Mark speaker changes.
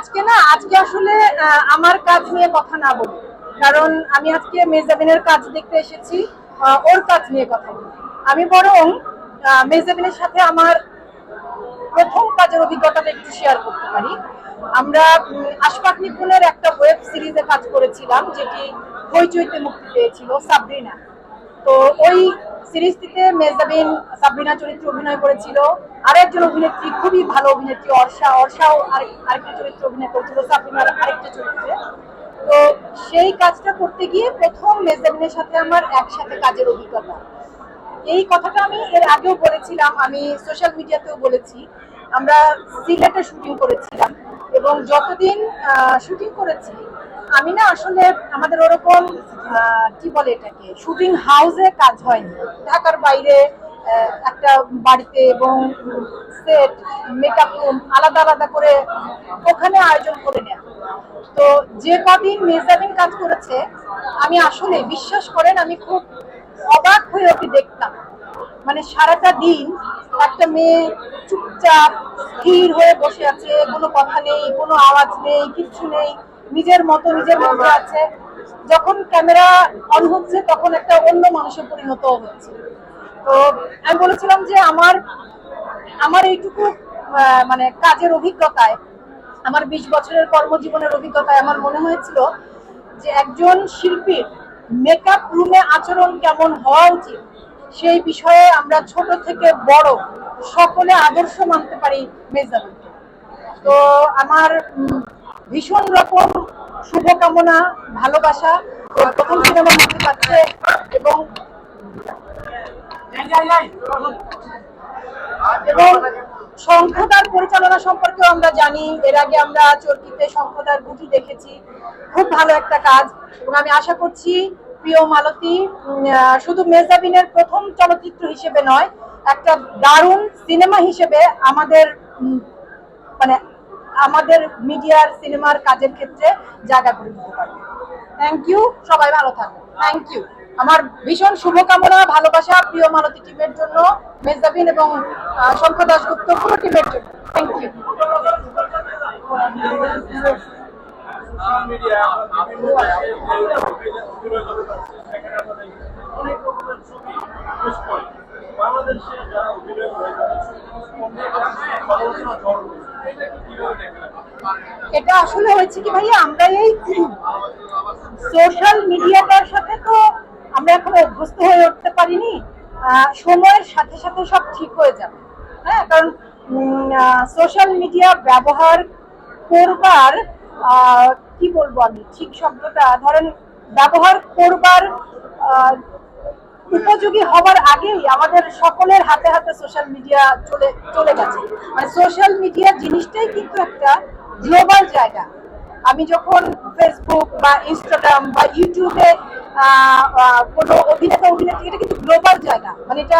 Speaker 1: আজকে না আজকে আসলে আমার কাজ নিয়ে কথা না বলি। কারণ আমি আজকে মেজাবিনের কাজ দেখতে এসেছি ওর কাজ নিয়ে কথা বলি। আমি বরং মেজাবিনের সাথে আমার প্রথম কাজের অভিজ্ঞতাটা একটু শেয়ার করতে পারি। আমরা উম, আশফাক নিপুণের একটা ওয়েব সিরিজে কাজ করেছিলাম যেটি হইচইতে মুক্তি পেয়েছিল সাবরিনা। তো ওই সিরিজটিতে মেজাবিন সাবরিনা চরিত্রে অভিনয় করেছিল। আর একজন অভিনেত্রী, খুবই ভালো অভিনেত্রী, অর্ষা অর্ষাও আরেক- আরেকটা চরিত্রে অভিনয় করেছিল, সাবরিনার আরেকটা চরিত্রে। তো সেই কাজটা করতে গিয়ে প্রথম মেজাবিনের সাথে আমার একসাথে কাজের অভিজ্ঞতা। এই কথাটা আমি এর আগেও বলেছিলাম, আমি সোশ্যাল মিডিয়াতেও বলেছি। আমরা সিলেটে শুটিং করেছিলাম এবং যতদিন শুটিং করেছি আমি না আসলে আমাদের ওরকম কি বলে এটাকে শুটিং হাউসে কাজ হয়নি। ঢাকার বাইরে একটা বাড়িতে এবং সেট মেকআপ রুম আলাদা আলাদা করে ওখানে আয়োজন করে নেওয়া তো যে কদিন মেজাবিন কাজ করেছে, আমি আসলে বিশ্বাস করেন, আমি খুব অবাক হয়ে ওকে দেখতাম। মানে সারাটা দিন একটা মেয়ে চুপচাপ স্থির হয়ে বসে আছে, কোনো কথা নেই, কোনো আওয়াজ নেই, কিচ্ছু নেই, নিজের মতো, নিজের মধ্যে আছে। যখন ক্যামেরা অন হচ্ছে, তখন একটা অন্য মানুষে পরিণত হচ্ছে। তো আমি বলেছিলাম যে আমার আমার এইটুকু মানে কাজের অভিজ্ঞতায়, আমার বিশ বছরের কর্মজীবনের অভিজ্ঞতায় আমার মনে হয়েছিল যে একজন শিল্পীর মেকআপ রুমে আচরণ কেমন হওয়া উচিত, সেই বিষয়ে আমরা ছোট থেকে বড় সকলে আদর্শ মানতে পারি মেজাবিনকে তো আমার ভীষণ রকম শুভকামনা, ভালোবাসা। প্রথম সিনেমা মুক্তি পাচ্ছে এবং এবং শঙ্খদার পরিচালনা সম্পর্কেও আমরা জানি। এর আগে আমরা চরকিতে শঙ্খদার গুটি দেখেছি। খুব ভালো একটা কাজ। এবং আমি আশা করছি প্রিয় মালতী শুধু মেজাবিনের প্রথম চলচ্চিত্র হিসেবে নয়, একটা দারুণ সিনেমা হিসেবে আমাদের মানে আমাদের মিডিয়ার সিনেমার কাজের ক্ষেত্রে জায়গা করে দিতে পারবে। থ্যাংক ইউ সবাই ভালো থাকবে থ্যাংক ইউ আমার ভীষণ শুভকামনা, ভালোবাসা প্রিয় মালতী টিমের জন্য, মেজাবিন এবং শঙ্কর দাসগুপ্ত পুরো টিমের জন্য। থ্যাংক ইউ
Speaker 2: এটা
Speaker 1: আসলে হয়েছে কি ভাইয়া, আমরা এই সোশ্যাল মিডিয়াটার সাথে তো আমরা এখন অভ্যস্ত হয়ে উঠতে পারিনি। সময়ের সাথে সাথে সব ঠিক হয়ে যাবে। হ্যাঁ কারণ সোশ্যাল মিডিয়া ব্যবহার করবার কি বলব আমি? ঠিক শব্দটা, ধরেন ব্যবহার করবার উপযোগী হবার আগেই আমাদের সকলের হাতে হাতে সোশ্যাল মিডিয়া চলে চলে গেছে। মানে সোশ্যাল মিডিয়া জিনিসটাই কিন্তু একটা গ্লোবাল জায়গা। আমি যখন ফেসবুক বা ইনস্টাগ্রাম বা ইউটিউবে কোনো অভিনেতা, অভিনেত্রী, এটা কিন্তু গ্লোবাল জায়গা। মানে এটা